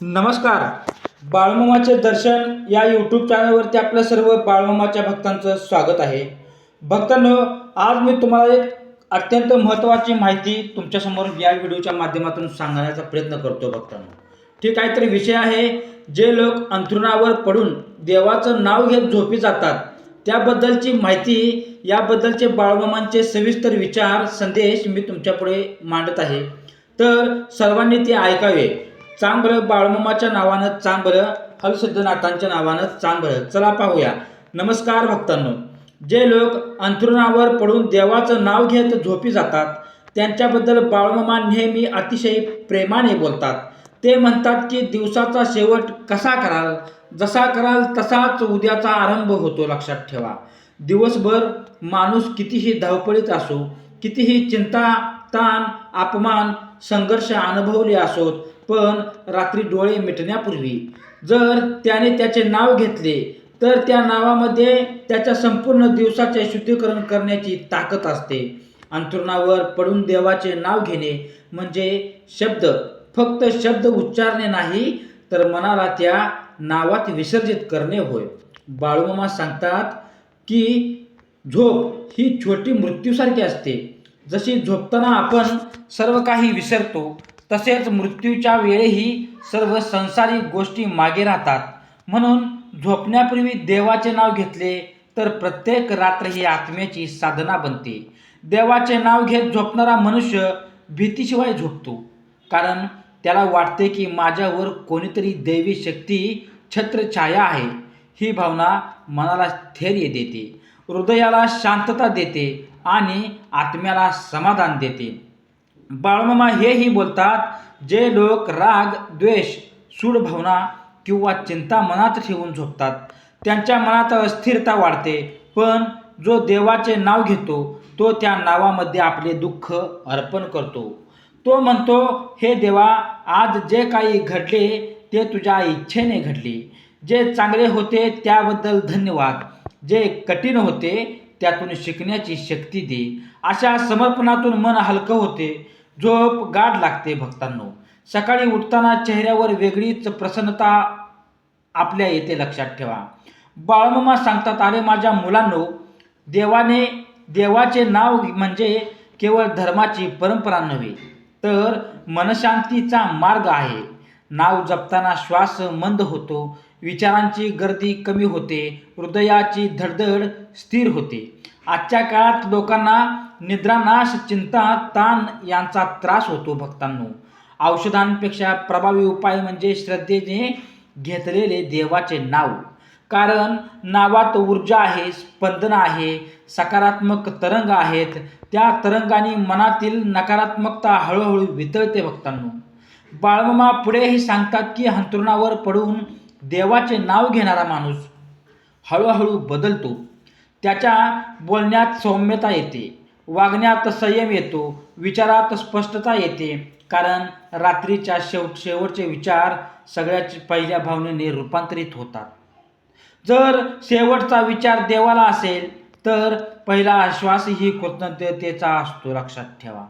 नमस्कार. बाळमामाचे दर्शन या यूट्यूब चॅनलवरती आपल्या सर्व बाळमामाच्या भक्तांचं स्वागत आहे. भक्तांनो आज मी तुम्हाला एक अत्यंत महत्त्वाची माहिती तुमच्यासमोर या व्हिडिओच्या माध्यमातून सांगण्याचा प्रयत्न करतो भक्तांनो. ठीक आहे तर विषय आहे जे लोक अंथरुणावर पडून देवाचं नाव घेत झोपी जातात. त्याबद्दलची माहिती याबद्दलचे बाळमामांचे सविस्तर विचार संदेश मी तुमच्यापुढे मांडत आहे. तर सर्वांनी ते ऐकावे. चांबर बाळमामाच्या नावानं चांबर हलसिद्धनाथांच्या नावानं चांबर. चला पाहूया. नमस्कार भक्तांनो. जे लोक अंथरुणावर पडून देवाचं नाव घेत झोपी जातात त्यांच्याबद्दल बाळमामा नेहमी अतिशय प्रेमाने बोलतात. ते म्हणतात की दिवसाचा शेवट कसा कराल? जसा कराल तसाच उद्याचा आरंभ होतो लक्षात ठेवा. दिवसभर माणूस कितीही धावपळीत असो कितीही चिंता ताण अपमान संघर्ष अनुभवले असोत पण रात्री डोळे मिटण्यापूर्वी. जर त्याने त्याचे नाव घेतले तर त्या नावामध्ये त्याच्या संपूर्ण दिवसाचे शुद्धीकरण करण्याची ताकद असते. अंथरुणावर पडून देवाचे नाव घेणे म्हणजे शब्द. फक्त शब्द उच्चारणे नाही तर मनाला त्या नावात विसर्जित करणे होय. बाळूमामा सांगतात की झोप ही छोटी मृत्यूसारखी असते. जशी झोपताना आपण सर्व काही विसरतो तसेच मृत्यूच्या वेळेही सर्व संसारिक गोष्टी मागे राहतात. म्हणून झोपण्यापूर्वी देवाचे नाव घेतले तर प्रत्येक रात्र ही आत्म्याची साधना बनते. देवाचे नाव घेत झोपणारा मनुष्य भीतीशिवाय झोपतो. कारण त्याला वाटते की माझ्यावर कोणीतरी दैवी शक्ती छत्रछाया आहे. ही भावना मनाला स्थैर्य देते. हृदयाला शांतता देते आणि आत्म्याला समाधान देते. बाळमामा हेही बोलतात जे लोक राग द्वेष सूड भावना किंवा चिंता मनात ठेवून झोपतात त्यांच्या मनात अस्थिरता वाढते. पण जो देवाचे नाव घेतो तो त्या नावामध्ये आपले दुःख अर्पण करतो. तो म्हणतो हे देवा आज जे काही घडले ते तुझ्या इच्छेने घडले. जे चांगले होते त्याबद्दल धन्यवाद. जे कठीण होते त्यातून शिकण्याची शक्ती दे. अशा समर्पणातून मन हलकं होते. झोप गाढ लागते भक्तांनो. सकाळी उठताना चेहऱ्यावर वेगळीच प्रसन्नता आपल्या येते लक्षात ठेवा. बाळमामा सांगतात अरे माझ्या मुलांनो देवाने देवाचे नाव म्हणजे केवळ धर्माची परंपरा नव्हे तर मनशांतीचा मार्ग आहे. नाव जपताना श्वास मंद होतो विचारांची गर्दी कमी होते हृदयाची धडधड स्थिर होते. आजच्या काळात लोकांना निद्रानाश चिंता ताण यांचा त्रास होतो भक्तांनो. औषधांपेक्षा प्रभावी उपाय म्हणजे श्रद्धेने घेतलेले देवाचे नाव. कारण नावात ऊर्जा आहे स्पंदन आहे सकारात्मक तरंग आहेत. त्या तरंगाने मनातील नकारात्मकता हळूहळू वितळते भक्तांनो. बाळमामा पुढेही सांगतात की अंथरुणावर पडून देवाचे नाव घेणारा माणूस हळूहळू बदलतो. त्याच्या बोलण्यात सौम्यता येते. वागण्यात संयम येतो विचारात स्पष्टता येते. कारण रात्रीच्या शेवट शेवटचे विचार सगळ्याच पहिल्या भावनेने रूपांतरित होतात. जर शेवटचा विचार देवाला असेल तर पहिला आश्वास ही कृतज्ञतेचा असतो लक्षात ठेवा.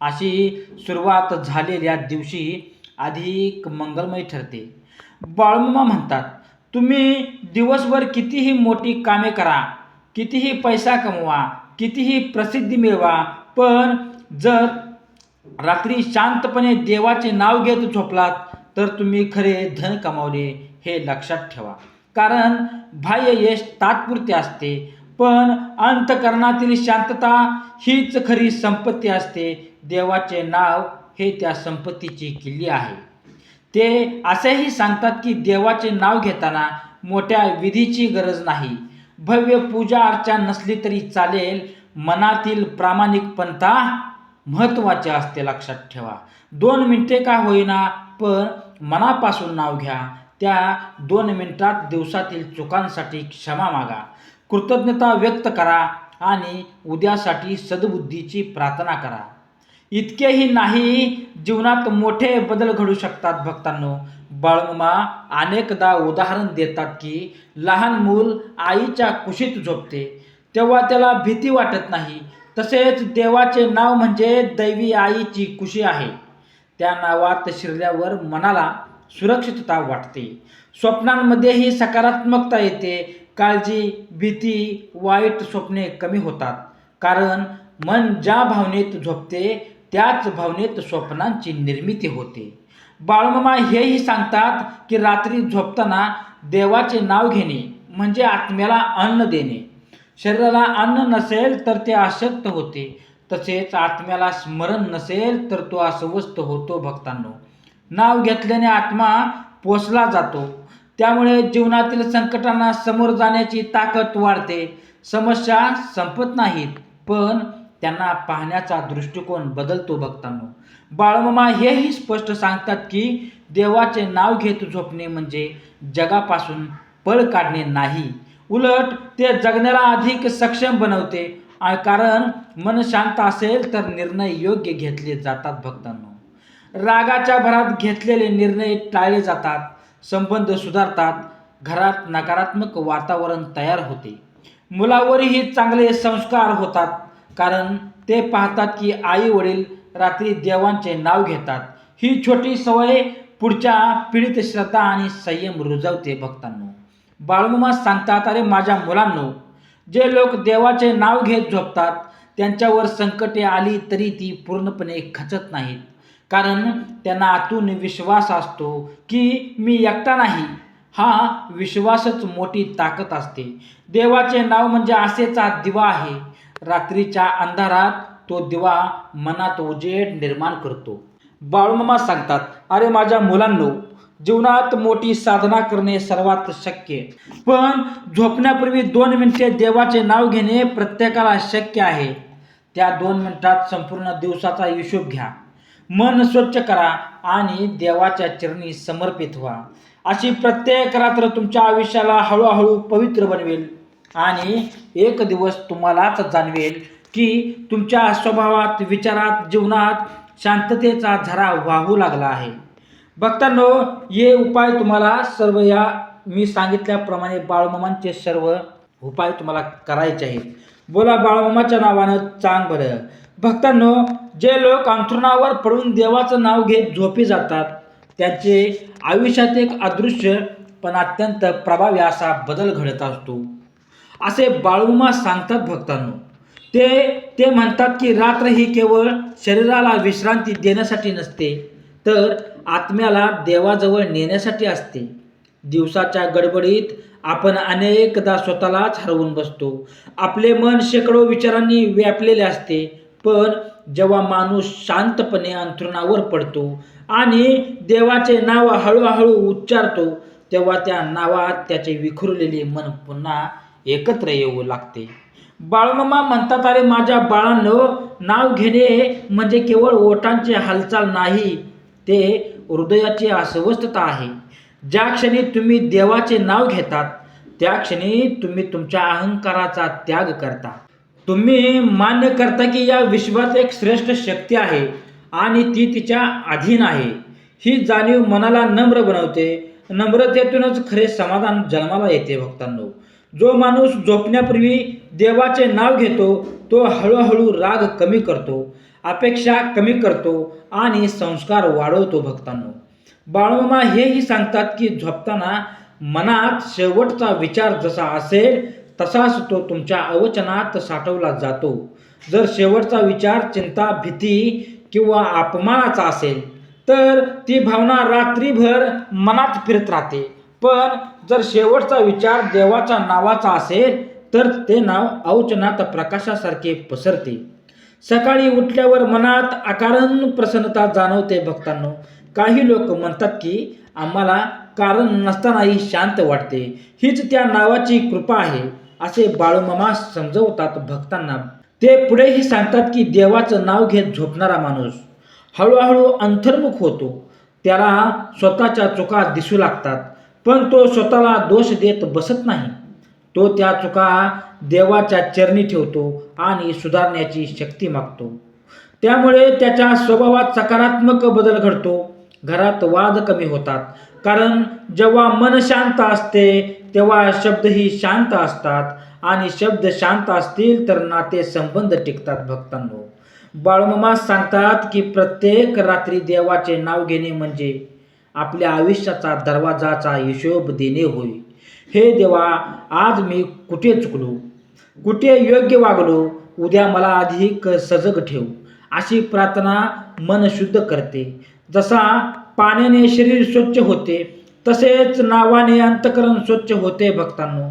अशी सुरुवात झालेल्या दिवशी अधिक मंगलमय ठरते. बाळमुमा म्हणतात तुम्ही दिवसभर कितीही मोठी कामे करा कितीही पैसा कमवा कितीही प्रसिद्धी मिळवा पण जर रात्री शांतपणे देवाचे नाव घेत झोपलात तर तुम्ही खरे धन कमावले हे लक्षात ठेवा. कारण बाह्य यश तात्पुरते असते पण अंतकरणातील शांतता हीच खरी संपत्ती असते. देवाचे नाव हे त्या संपत्तीची किल्ली आहे. ते असेही सांगतात की देवाचे नाव घेताना मोठ्या विधीची गरज नाही. भव्य पूजा अर्चा नसली तरी चालेल. मनातील प्रामाणिकपणता महत्त्वाचे असते लक्षात ठेवा. दोन मिनिटे का होईना पण मनापासून नाव घ्या. त्या दोन मिनिटात दिवसातील चुकांसाठी क्षमा मागा. कृतज्ञता व्यक्त करा आणि उद्यासाठी सद्बुद्धीची प्रार्थना करा. इतकेही नाही जीवनात मोठे बदल घडू शकतात भक्तांनो. बाळमामा अनेकदा उदाहरण देतात की लहान मूल आईच्या कुशीत झोपते तेव्हा त्याला भीती वाटत नाही. तसेच देवाचे नाव म्हणजे दैवी आईची कुशी आहे. त्या नावात शिरल्यावर मनाला सुरक्षितता वाटते. स्वप्नांमध्येही सकारात्मकता येते. काळजी भीती वाईट स्वप्ने कमी होतात. कारण मन ज्या भावनेत झोपते त्याच भावनेत स्वप्नांची निर्मिती होते. बाळमामा हेही सांगतात की रात्री झोपताना देवाचे नाव घेणे म्हणजे आत्म्याला अन्न देणे. शरीराला अन्न नसेल तर ते अशक्त होते. तसेच आत्म्याला स्मरण नसेल तर तो अस्वस्थ होतो भक्तांनो. नाव घेतल्याने आत्मा पोचला जातो. त्यामुळे जीवनातील संकटांना समोर जाण्याची ताकद वाढते. समस्या संपत नाहीत पण त्यांना पाहण्याचा दृष्टिकोन बदलतो भक्तांनो. बाळमामा हेही स्पष्ट सांगतात की देवाचे नाव घेत झोपणे म्हणजे जगापासून पळ काढणे नाही. उलट ते जगण्याला अधिक सक्षम बनवते. आ- कारण मन शांत असेल तर निर्णय योग्य घेतले जातात भक्तांनो. रागाच्या भरात घेतलेले निर्णय टाळले जातात. संबंध सुधारतात. घरात नकारात्मक वातावरण तयार होते. मुलावरही चांगले संस्कार होतात. कारण ते पाहतात की आई वडील रात्री देवांचे नाव घेतात. ही छोटी सवय पुढच्या पिढीत श्रद्धा आणि संयम रुजवते भक्तांनो. बाळमामा सांगतात अरे माझ्या मुलांनो जे लोक देवाचे नाव घेत झोपतात त्यांच्यावर संकटे आली तरी ती पूर्णपणे खचत नाहीत. कारण त्यांना आतून विश्वास असतो की मी एकटा नाही. हा विश्वासच मोठी ताकद असते. देवाचे नाव म्हणजे आसेचा दिवा आहे. रात्रीच्या अंधारात तो दिवा मनात उजेड निर्माण करतो. बाळूमामा सांगतात अरे माझ्या मुलांनो जीवनात मोठी साधना करणे सर्वात शक्य. पण झोपण्यापूर्वी दोन मिनिटे देवाचे नाव घेणे प्रत्येकाला शक्य आहे. त्या दोन मिनिटात संपूर्ण दिवसाचा हिशोब घ्या. मन स्वच्छ करा आणि देवाच्या चरणी समर्पित व्हा. अशी प्रत्येक रात्र तुमच्या आयुष्याला हळूहळू पवित्र बनवेल आणि एक दिवस तुम्हालाच जाणवेल की तुमच्या स्वभावात विचारात जीवनात शांततेचा झरा वाहू लागला आहे. भक्तांनो हे उपाय तुम्हाला सर्व या मी सांगितल्याप्रमाणे बाळमामांचे सर्व उपाय तुम्हाला करायचे आहेत. बोला बाळमामाच्या नावानं चांग बरं. भक्तांनो जे लोक अंथरुणावर पडून देवाचं नाव घेत झोपी जातात त्यांचे आयुष्यात एक अदृश्य पण अत्यंत प्रभावी असा बदल घडत असतो. असे बाळूमा सांगतात भक्तांनो. ते ते म्हणतात की रात्र ही केवळ शरीराला विश्रांती देण्यासाठी नसते तर आत्म्याला देवाजवळ नेण्यासाठी असते. दिवसाच्या गडबडीत आपण अनेकदा स्वतःलाच हरवून बसतो. आपले मन शेकडो विचारांनी व्यापलेले असते पण जेव्हा माणूस शांतपणे अंथरुणावर पडतो आणि देवाचे नाव हळूहळू उच्चारतो तेव्हा त्या नावात त्याचे विखुरलेले मन पुन्हा एकत्र येऊ लागते. बाळमामा म्हणतात अरे माझ्या बाळांनो नाव घेणे म्हणजे केवळ ओठांची हालचाल नाही ते हृदयाची अस्वस्थता आहे. ज्या क्षणी तुम्ही देवाचे नाव घेतात त्या क्षणी तुम्ही तुमच्या अहंकाराचा त्याग करता. तुम्ही मान्य करता की या विश्वात एक श्रेष्ठ शक्ती आहे आणि ती तिच्या अधीन आहे. ही जाणीव मनाला नम्र बनवते. नम्रतेतूनच खरे समाधान जन्माला येते भक्तांनो. जो माणूस झोपण्यापूर्वी देवाचे नाव घेतो तो हळूहळू राग कमी करतो अपेक्षा कमी करतो आणि संस्कार वाढवतो भक्तांनो. बाळमामा हेही सांगतात की झोपताना मनात शेवटचा विचार जसा असेल तसाच तो तुमच्या अवचनात साठवला जातो. जर शेवटचा विचार चिंता भीती किंवा अपमानाचा असेल तर ती भावना रात्रीभर मनात फिरत राहते. पण जर शेवटचा विचार देवाच्या नावाचा असेल तर ते नाव अवचनात प्रकाशासारखे पसरते. सकाळी उठल्यावर मनात अकारण प्रसन्नता जाणवते भक्तांनो. काही लोक म्हणतात की आम्हाला कारण नसतानाही शांत वाटते. हीच त्या नावाची कृपा आहे असे बाळूमामा समजवतात भक्तांना. ते पुढेही सांगतात की देवाचं नाव घेत झोपणारा माणूस. हळूहळू अंतर्मुख होतो. त्याला स्वतःच्या चुका दिसू लागतात पण तो स्वतःला दोष देत बसत नाही. तो त्या चुका देवाच्या चरणी ठेवतो आणि सुधारण्याची शक्ती मागतो. त्यामुळे त्याच्या स्वभावात सकारात्मक बदल घडतो. घरात वाद कमी होतात. कारण जेव्हा मन शांत असते तेव्हा शब्दही शांत असतात. आणि शब्द शांत असतील तर नाते संबंध टिकतात भक्तांनो. बाळमामा सांगतात की प्रत्येक रात्री देवाचे नाव घेणे म्हणजे आपल्या आयुष्याचा दरवाजाचा हिशोब देणे होय. हे देवा आज मी कुठे चुकलो? कुठे योग्य वागलो? उद्या मला अधिक सजग ठेव. अशी प्रार्थना मन शुद्ध करते. जसा पाण्याने शरीर स्वच्छ होते तसेच नावाने अंतकरण स्वच्छ होते भक्तांनो.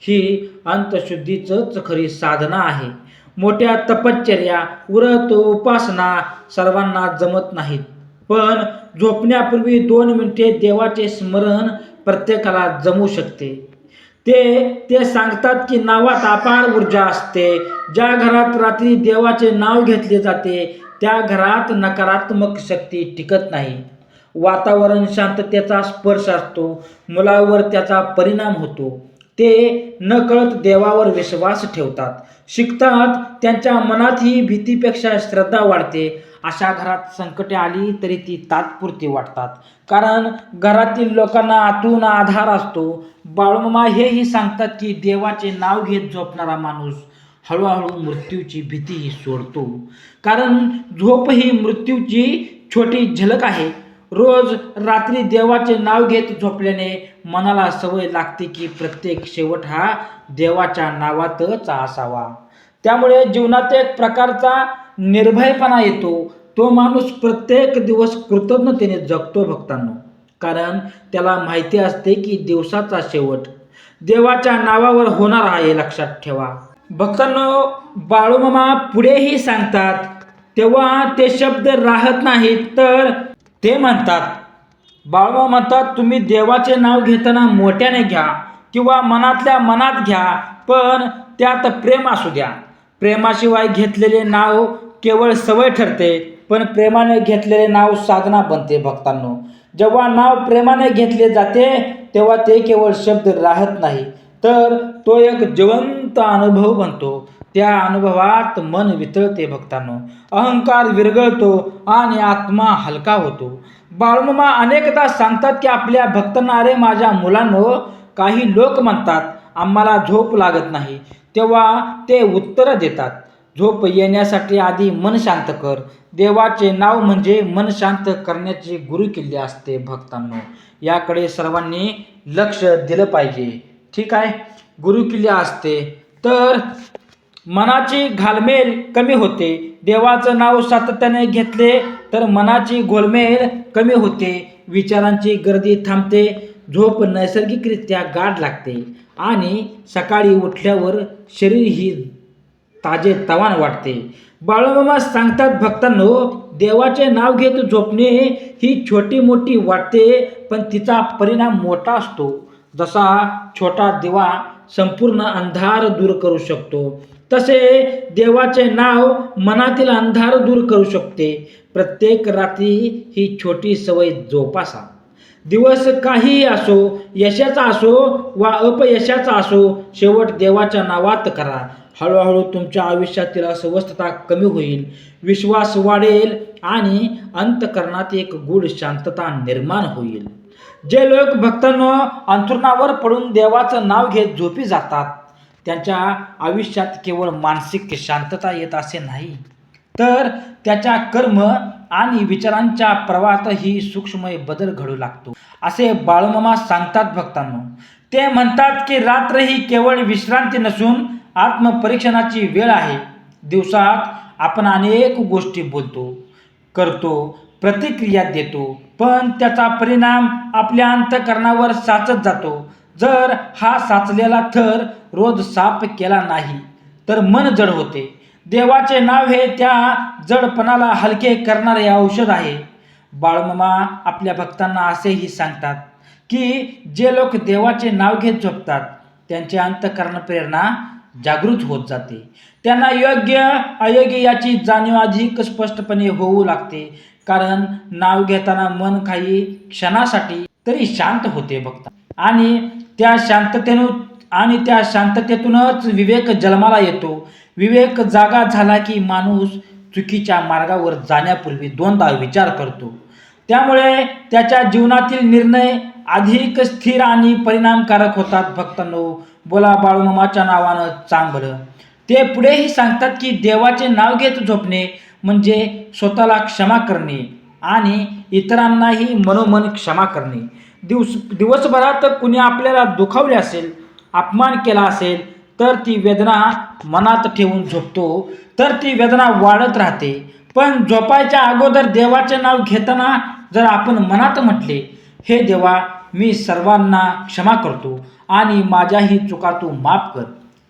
ही अंतशुद्धीचंच खरी साधना आहे. मोठ्या तपश्चर्या व्रत उपासना सर्वांना जमत नाहीत. पण झोपण्यापूर्वी दोन मिनिटे देवाचे स्मरण प्रत्येकाला जमू शकते. ते ते सांगतात की नावात अपार ऊर्जा असते. ज्या घरात रात्री देवाचे नाव घेतले जाते त्या घरात नकारात्मक शक्ती टिकत नाही. वातावरण शांततेचा स्पर्श असतो. मुलावर त्याचा परिणाम होतो. ते नकळत देवावर विश्वास ठेवतात. शिकतात त्यांच्या मनात ही भीतीपेक्षा श्रद्धा वाढते. अशा घरात संकटे आली तरी ती तात्पुरती वाटतात. कारण घरातील लोकांना आतून आधार असतो. बाळूमामा हेही सांगतात की देवाचे नाव घेत झोपणारा माणूस हळूहळू मृत्यूची भीतीही सोडतो. कारण झोप ही मृत्यूची छोटी झलक आहे. रोज रात्री देवाचे नाव घेत झोपल्याने मनाला सवय लागते की प्रत्येक शेवट हा देवाच्या नावातच असावा. त्यामुळे जीवनात एक प्रकारचा निर्भयपणा येतो. तो माणूस प्रत्येक दिवस कृतज्ञतेने जगतो भक्तांनो. कारण त्याला माहिती असते की दिवसाचा शेवट. देवाच्या नावावर होणार आहे लक्षात ठेवा. भक्तांनो बाळूमामा पुढेही सांगतात तेव्हा ते शब्द राहत नाहीत तर ते म्हणतात बाळूमा म्हणतात तुम्ही देवाचे नाव घेताना मोठ्याने घ्या किंवा मनातल्या मनात घ्या पण त्यात प्रेम असू द्या. प्रेमाशिवाय घेतलेले नाव केवळ सवय ठरते पण प्रेमाने घेतलेले नाव साधना बनते भक्तांनो. जेव्हा नाव प्रेमाने घेतले जाते तेव्हा ते केवळ शब्द राहत नाही तर तो एक जिवंत अनुभव बनतो. त्या अनुभवात मन वितळते भक्तांनो. अहंकार विरगळतो आणि आत्मा हलका होतो. बाळमामा अनेकदा सांगतात की आपल्या भक्तांना अरे माझ्या मुलांनो काही लोक म्हणतात आम्हाला झोप लागत नाही. तेव्हा ते उत्तरं देतात. झोप येण्यासाठी आधी मन शांत कर. देवाचे नाव म्हणजे मन शांत करण्याची गुरुकिल्ले असते भक्तांनो. याकडे सर्वांनी लक्ष दिलं पाहिजे. ठीक आहे? गुरुकिल्ले असते. तर मनाची घालमेल कमी होते. देवाचं नाव सातत्याने घेतले तर मनाची घोलमेल कमी होते. विचारांची गर्दी थांबते. झोप नैसर्गिकरित्या गाढ लागते. आणि सकाळी उठल्यावर शरीर ही ताजे तवान वाटते. बाळूमामा सांगतात भक्तांनो देवाचे नाव घेत झोपणे ही छोटी मोठी वाटते पण तिचा परिणाम मोठा असतो. जसा छोटा दिवा संपूर्ण अंधार दूर करू शकतो तसे देवाचे नाव मनातील अंधार दूर करू शकते. प्रत्येक रात्री ही छोटी सवय जोपासा. दिवस काहीही असो यशाचा असो वा अपयशाचा असो शेवट देवाच्या नावात करा. हळूहळू तुमच्या आयुष्यातील अस्वस्थता कमी होईल विश्वास वाढेल आणि अंतकरणात एक गूढ शांतता निर्माण होईल. जे लोक भक्तांनो अंथरुणावर पडून देवाचं नाव घेत झोपी जातात त्यांच्या आयुष्यात केवळ मानसिक शांतता येत असे नाही. तर त्याच्या कर्म आणि विचारांच्या प्रवाहातही सूक्ष्मय बदल घडू लागतो. असे बाळमामा सांगतात भक्तांनो. ते म्हणतात की रात्र ही केवळ विश्रांती नसून आत्मपरीक्षणाची वेळ आहे. दिवसात आपण अनेक गोष्टी बोलतो करतो प्रतिक्रिया देतो पण त्याचा परिणाम आपल्या अंतकरणावर साचत जातो. जर हा साचलेला थर रोज साफ केला नाही तर मन जड होते. देवाचे नाव हे त्या जडपणाला हलके करणारे औषध आहे. बाळमामा आपल्या भक्तांना असेही सांगतात की जे लोक देवाचे नाव घेत झोपतात त्यांचे अंतकरण प्रेरणा जागृत होत जाते. त्यांना योग्य अयोग्य याची जाणीव अधिक स्पष्टपणे होऊ लागते. कारण नाव घेताना मन काही क्षणासाठी तरी शांत होते बघता आणि त्या शांततेनं आणि त्या शांततेतूनच विवेक जन्माला येतो. विवेक जागा झाला की माणूस चुकीच्या मार्गावर जाण्यापूर्वी दोनदा विचार करतो. त्यामुळे त्याच्या जीवनातील निर्णय अधिक स्थिर आणि परिणामकारक होतात भक्तांनो बोला बाळूमामाच्या नावानं चांगलं ते पुढेही सांगतात की देवाचे नाव घेत झोपणे म्हणजे स्वतःला क्षमा करणे आणि इतरांनाही मनोमन क्षमा करणे. दिवस दिवसभरात कुणी आपल्याला दुखावले असेल अपमान केला असेल तर ती वेदना मनात ठेवून झोपतो तर ती वेदना वाढत राहते. पण झोपायच्या अगोदर देवाचे नाव घेताना जर आपण मनात म्हटले हे देवा मी सर्वांना क्षमा करतो आणि माझ्याही चुका तू माफ कर.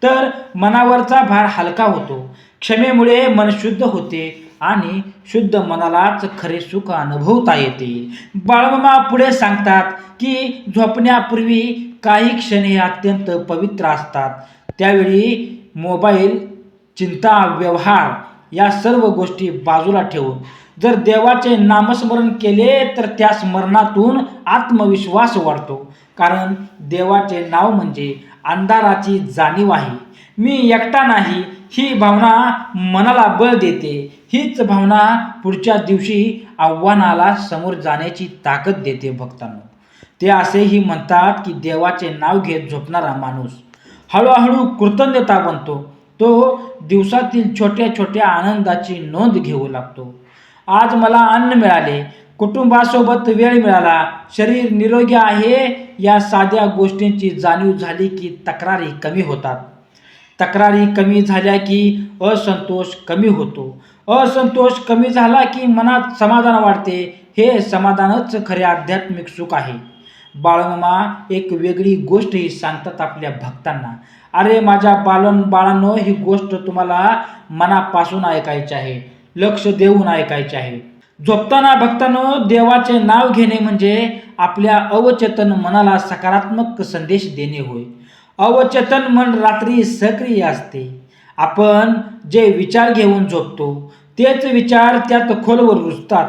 तर मनावरचा भार हलका होतो. क्षमेमुळे मन शुद्ध होते आणि शुद्ध मनालाच खरे सुख अनुभवता येते. बाळमामा पुढे सांगतात की झोपण्यापूर्वी काही क्षण हे अत्यंत पवित्र असतात. त्यावेळी मोबाईल चिंता व्यवहार या सर्व गोष्टी बाजूला ठेवून जर देवाचे नामस्मरण केले तर त्या स्मरणातून आत्मविश्वास वाढतो. कारण देवाचे नाव म्हणजे अंधाराची जाणीव आहे. मी एकटा नाही ही भावना मनाला बळ देते. हीच भावना पुढच्या दिवशी आव्हानाला समोर जाण्याची ताकद देते भक्तांना. ते असेही म्हणतात की देवाचे नाव घेत झोपणारा माणूस हळूहळू कृतज्ञता बनतो. तो दिवसातील छोट्या छोट्या आनंदाची नोंद घेऊ लागतो. आज मला अन्न मिळाले. कुटुंबासोबत वेळ मिळाला. शरीर निरोगी आहे या साध्या गोष्टींची जाणीव झाली की तक्रारी कमी होतात. तक्रारी कमी झाल्या की असंतोष कमी होतो. असंतोष कमी झाला की मनात समाधान वाढते. हे समाधानच खरे आध्यात्मिक सुख आहे. बाळमामा एक वेगळी गोष्टही सांगतात आपल्या भक्तांना. अरे माझ्या बालन बाळांनो ही गोष्ट तुम्हाला मनापासून ऐकायची आहे. लक्ष देऊन ऐकायचे आहे. झोपताना भक्तांनो देवाचे नाव घेणे म्हणजे आपल्या अवचेतन मनाला सकारात्मक संदेश देणे होय. अवचेतन मन रात्री सक्रिय असते. आपण जे विचार घेऊन झोपतो तेच विचार त्यात खोलवर रुजतात.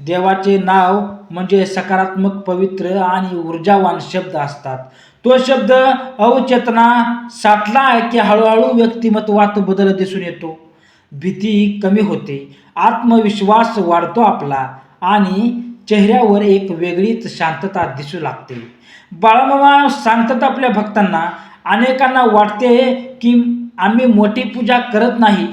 देवाचे नाव म्हणजे सकारात्मक पवित्र आणि ऊर्जावान शब्द असतात. तो शब्द अवचेतना साठला आहे की हळूहळू व्यक्तिमत्वात बदल दिसून येतो. भीती कमी होते. आत्मविश्वास वाढतो आपला आणि चेहऱ्यावर एक वेगळीच शांतता दिसू लागते. बाळमामा सांगतात आपल्या भक्तांना अनेकांना वाटते की आम्ही मोठी पूजा करत नाही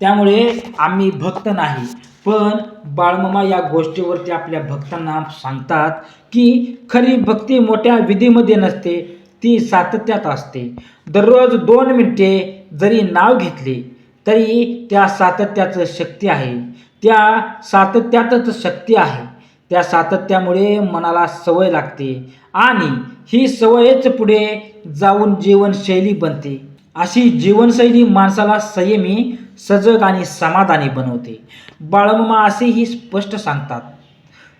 त्यामुळे आम्ही भक्त नाही. पण बाळमामा या गोष्टीवरती आपल्या भक्तांना सांगतात की खरी भक्ती मोठ्या विधीमध्ये नसते ती सातत्यात असते. दररोज दोन मिनिटे जरी नाव घेतले तरी त्या सातत्याचं शक्ती आहे. त्या सातत्यातच शक्ती आहे. त्या सातत्यामुळे मनाला सवय लागते आणि ही सवयच पुढे जाऊन जीवनशैली बनते. अशी जीवनशैली माणसाला संयमी सजग आणि समाधानी बनवते. बाळमामा असेही स्पष्ट सांगतात.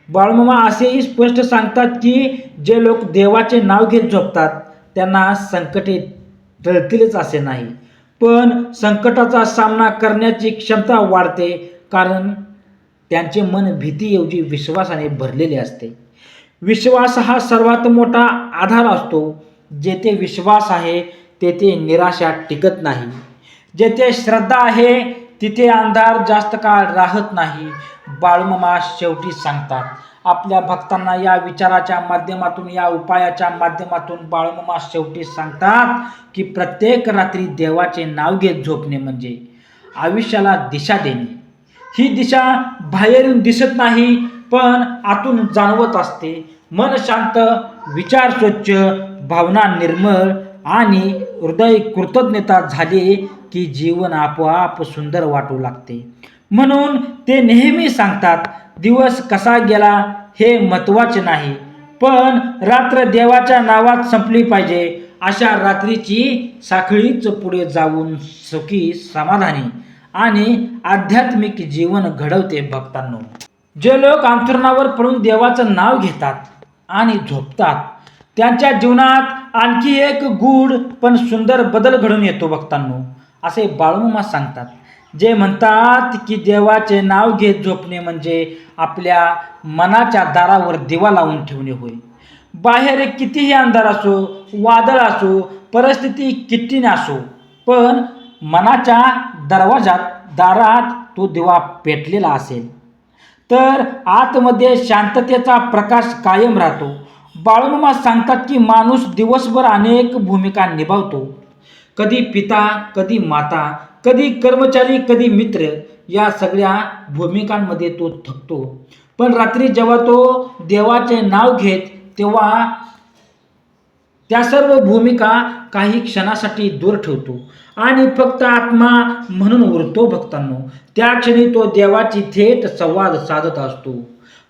बाळमामा असेही स्पष्ट सांगतात की जे लोक देवाचे नाव घेत झोपतात त्यांना संकटे टळतीलच असे नाही. पण संकटाचा सामना करण्याची क्षमता वाढते कारण त्यांचे मन भीतीऐवजी विश्वासाने भरलेले असते. विश्वास हा सर्वात मोठा आधार असतो. जेथे विश्वास आहे तेथे निराशा टिकत नाही. जेथे श्रद्धा आहे तिथे अंधार जास्त काळ राहत नाही बाळमामा शेवटी सांगतात आपल्या भक्तांना या विचाराच्या माध्यमातून या उपायाच्या माध्यमातून बाळमामा शेवटी सांगतात की प्रत्येक रात्री देवाचे नाव घेत झोपणे म्हणजे आयुष्याला दिशा देणे. ही दिशा बाहेरून दिसत नाही पण आतून जाणवत असते. मन शांत विचार स्वच्छ भावना निर्मळ आणि हृदय कृतज्ञता झाली की जीवन आपोआप सुंदर वाटू लागते. म्हणून ते नेहमी सांगतात दिवस कसा गेला हे महत्त्वाचे नाही पण रात्र देवाच्या नावात संपली पाहिजे अशा रात्रीची साखळीच पुढे जाऊन सुखी समाधानी आणि आध्यात्मिक जीवन घडवते भक्तांनो. जे लोक अंथरुणावर पडून देवाचं नाव घेतात आणि झोपतात त्यांच्या जीवनात आणखी एक गूढ पण सुंदर बदल घडून येतो भक्तांनो असे बाळूमा सांगतात. जे म्हणतात की देवाचे नाव घेत झोपणे म्हणजे आपल्या मनाच्या दारावर दिवा लावून ठेवणे होय. बाहेर कितीही अंधार असो वादळ असो परिस्थिती कितीने असो पण मनाच्या दरवाजात दारात तो दिवा पेटलेला असेल. तर आतमध्ये शांततेचा प्रकाश कायम राहतो. बाळूमामा सांगतात की माणूस दिवसभर अनेक भूमिका निभावतो. कधी पिता कधी माता कधी कर्मचारी कधी मित्र या सगळ्या भूमिकांमध्ये तो थकतो. पण रात्री जेव्हा तो देवाचे नाव घेत तेव्हा त्या सर्व भूमिका काही क्षणासाठी दूर ठेवतो. आणि फक्त आत्मा म्हणून उरतो भक्तांनो. त्या क्षणी तो देवाची थेट संवाद साधत असतो.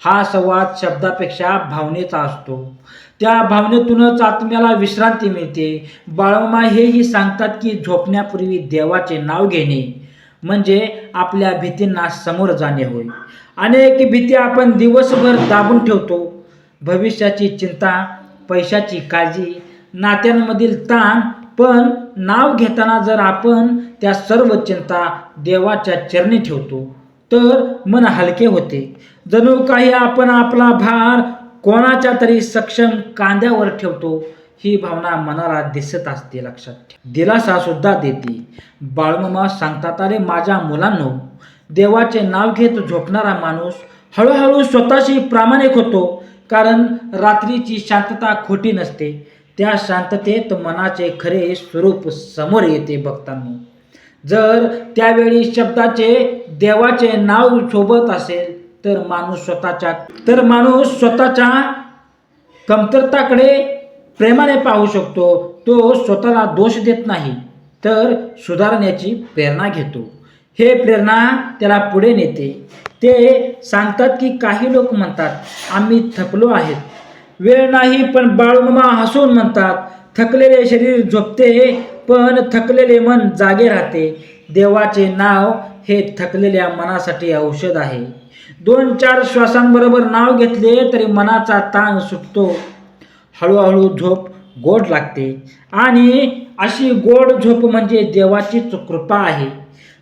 हा संवाद शब्दापेक्षा भावनेचा असतो. त्या भावनेतूनच आत्म्याला विश्रांती मिळते. बाळमा हेही सांगतात की झोपण्यापूर्वी देवाचे नाव घेणे म्हणजे आपल्या भीतींना समोर जाणे होय. अनेक भीती आपण दिवसभर दाबून ठेवतो. भविष्याची चिंता पैशाची काळजी नात्यांमधील ताण पण नाव घेताना जर आपण त्या सर्व चिंता देवाच्या चरणी ठेवतो तर मन हलके होते. जणू काही आपण आपला भार कोणाच्या तरी सक्षम कांद्यावर ठेवतो ही भावना मनाला दिसत असते लक्षात ठेव. दिलासा सुद्धा देते. बाळमामा सांगतात अरे माझ्या मुलांनो देवाचे नाव घेत झोपणारा माणूस हळूहळू स्वतःशी प्रामाणिक होतो कारण रात्रीची शांतता खोटी नसते. त्या शांततेत मनाचे खरे स्वरूप समोर येते बघताना जर त्यावेळी शब्दाचे देवाचे नाव सोबत असेल तर माणूस स्वतःच्या तर माणूस स्वतःच्या कमतरताकडे प्रेमाने पाहू शकतो तो स्वतःला दोष देत नाही तर सुधारण्याची प्रेरणा घेतो. हे प्रेरणा त्याला पुढे नेते. ते सांगतात की काही लोक म्हणतात आम्ही थकलो आहेत. वेळ नाही पण बाळूमामा हसून म्हणतात थकलेले शरीर झोपते पण थकलेले मन जागे राहते. देवाचे नाव हे थकलेल्या मनासाठी औषध आहे. दोन चार श्वासांबरोबर नाव घेतले तरी मनाचा ताण सुटतो. हळूहळू झोप गोड लागते आणि अशी गोड झोप म्हणजे देवाचीच कृपा आहे.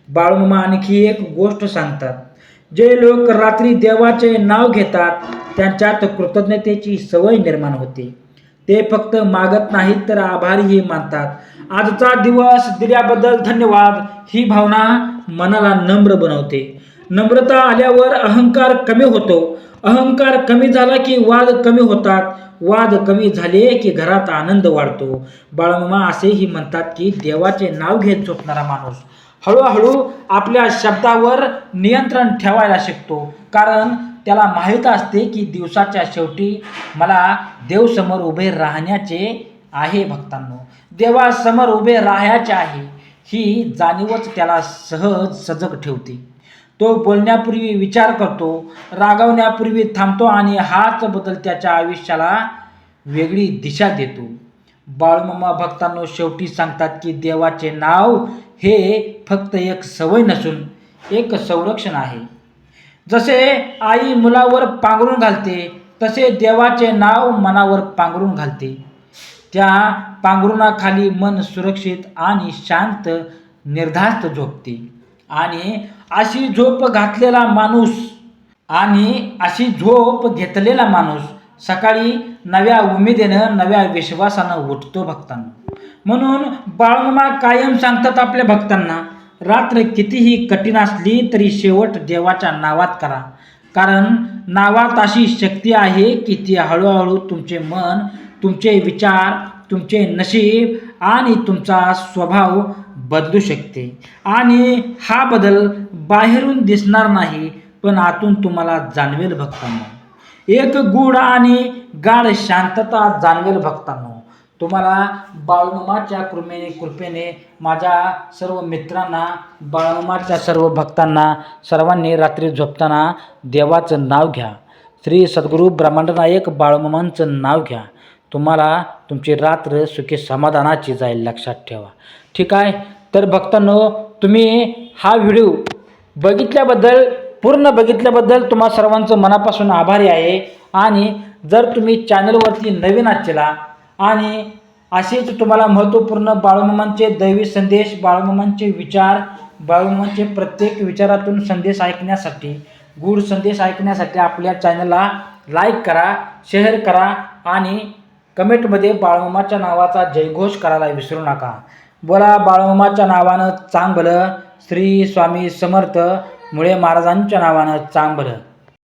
बाळूमा आणखी एक गोष्ट सांगतात. जे लोक रात्री देवाचे नाव घेतात त्यांच्यात कृतज्ञतेची सवय निर्माण होते. ते फक्त मागत नाहीत तर आभारीही मानतात. आजचा दिवस दिल्याबद्दल धन्यवाद. ही भावना मनाला नम्र बनवते. नम्रता आल्यावर अहंकार कमी होतो. अहंकार कमी झाला की वाद कमी होतात. वाद कमी झाले की घरात आनंद वाढतो. बाळमामा असेही म्हणतात की देवाचे नाव घेत झोपणारा माणूस हळूहळू आपल्या शब्दावर नियंत्रण ठेवायला शिकतो. कारण त्याला माहीत असते की दिवसाच्या शेवटी मला देवसमोर उभे राहण्याचे आहे भक्तांनो. देवासमोर उभे राहायचे आहे ही जाणीवच त्याला सहज सजग ठेवते. तो बोलण्यापूर्वी विचार करतो रागवण्यापूर्वी थांबतो आणि हाच बदल त्याच्या आयुष्याला वेगळी दिशा देतो. बाळमामा भक्तांनो शेवटी सांगतात की देवाचे नाव हे फक्त एक सवय नसून एक संरक्षण आहे. जसे आई मुलावर पांघरून घालते तसे देवाचे नाव मनावर पांघरून घालते. त्या पांघरुणाखाली मन सुरक्षित आणि शांत निर्धास्त झोपते. आणि अशी झोप घातलेला माणूस आणि अशी झोप घेतलेला माणूस सकाळी नव्या उमेदीनं नव्या विश्वासानं उठतो भक्तांना. म्हणून बाळमा कायम सांगतात आपल्या भक्तांना रात्र कितीही कठीण असली तरी शेवट देवाच्या नावात करा. कारण नावात अशी शक्ती आहे की ती हळूहळू तुमचे मन तुमचे विचार तुमचे नशीब आणि तुमचा स्वभाव बदलू शकते. आणि हा बदल बाहेरून दिसणार नाही पण आतून तुम्हाला जाणवेल भक्तांना. एक गूढ आणि गाढ शांतता जाणवेल भक्तांनो. तुम्हाला बाळमामाच्या कृपेने कृपेने माझ्या सर्व मित्रांना बाळमामाच्या सर्व भक्तांना सर्वांनी रात्री झोपताना देवाचं नाव घ्या. श्री सद्गुरू ब्रह्मांडनायक बाळमामांचं नाव घ्या. तुम्हाला तुमची रात्र सुखी समाधानाची जाईल लक्षात ठेवा. ठीक आहे? तर भक्तांनो तुम्ही हा व्हिडिओ बघितल्याबद्दल पूर्ण बघितल्याबद्दल तुम्हा सर्वांचं मनापासून आभारी आहे. आणि जर तुम्ही चॅनलवरती नवीन आचेला आणि असेच तुम्हाला महत्त्वपूर्ण बाळूमामांचे दैवी संदेश बाळूमामांचे विचार बाळूमामांचे प्रत्येक विचारातून संदेश ऐकण्यासाठी गूढ संदेश ऐकण्यासाठी आपल्या चॅनलला लाईक करा शेअर करा आणि कमेंटमध्ये बाळूमामाच्या नावाचा जयघोष करायला विसरू नका. बोला बाळूमामाच्या नावानं चांगलं श्री स्वामी समर्थ मुळे महाराजांच्या नावानं चांगलं.